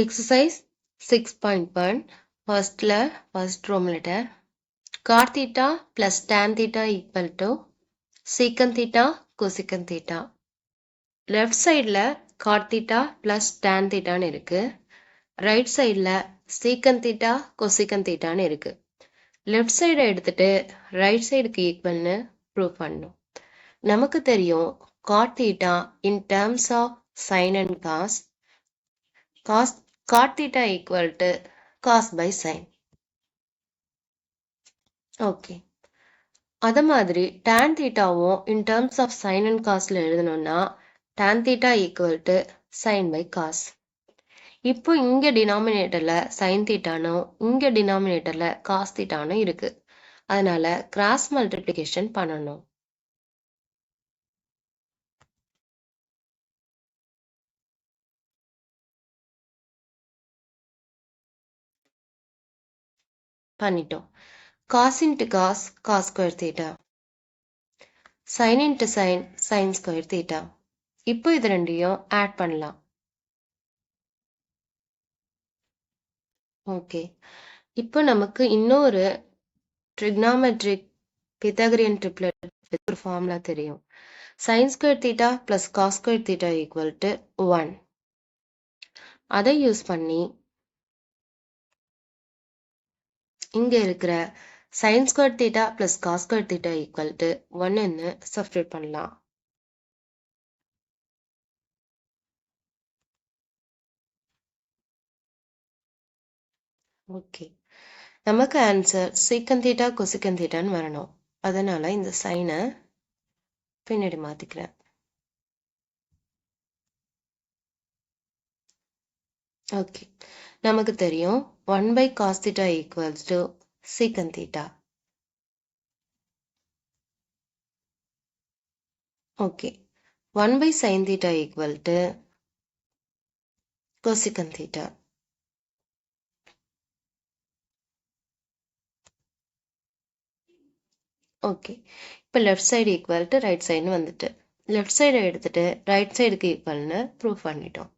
Exercise six point one ஃபர்ஸ்டில் first from letter cot theta plus tan theta equal to sec theta cosec theta left சைடில் cot theta plus tan தீட்டான்னு இருக்குது right சைடில் சீக்கன் theta கொசிக்கன் தீட்டான்னு இருக்குது left சைடை எடுத்துட்டு right சைடுக்கு ஈக்குவல்னு ப்ரூவ் பண்ணணும். நமக்கு தெரியும் cot theta in terms of sine and cos cos cot theta equal to cos by sine okay அது மாதிரி tan தீட்டாவும் in terms of sine and காஸ்ல எழுதணும்னா tan theta equal to sine by cos இப்போ இங்க டினாமினேட்டர்ல sign தீட்டானும் இங்க டினாமினேட்டர்ல cos தீட்டானும் இருக்கு. அதனால cross multiplication பண்ணணும். பண்ணிட்டோம். Cos into cos cos square theta sine into sine sine square theta இப்போ இது ரெண்டையும் ஆட் பண்ணலாம். ஓகே இப்போ நமக்கு இன்னொரு ட்ரிக்னாமெட்ரிக் பித்தகரியன் ட்ரிப்ளட் ஒரு ஃபார்முலா தெரியும். Sine square theta plus cos square theta equal to one அதை யூஸ் பண்ணி இங்க இருக்கிற sine square theta plus cos square theta equal to ஒன்னு சப்ஸ்டியூட் பண்ணலாம். ஓகே நமக்கு ஆன்சர் சீக்கன் தீட்டா கொசிக்கன் தீட்டான்னு வரணும். அதனால இந்த சைனை பின்னாடி மாத்திக்கிறேன். ஓகே நமக்கு தெரியும். One by cos theta equals to sec theta okay one by sine theta equal to cosec theta okay இப்போ left side equal to right சைடுன்னு வந்துட்டு. லெஃப்ட் சைடை எடுத்துட்டு ரைட் சைடுக்கு ஈக்குவல்னு ப்ரூவ் பண்ணிட்டோம்.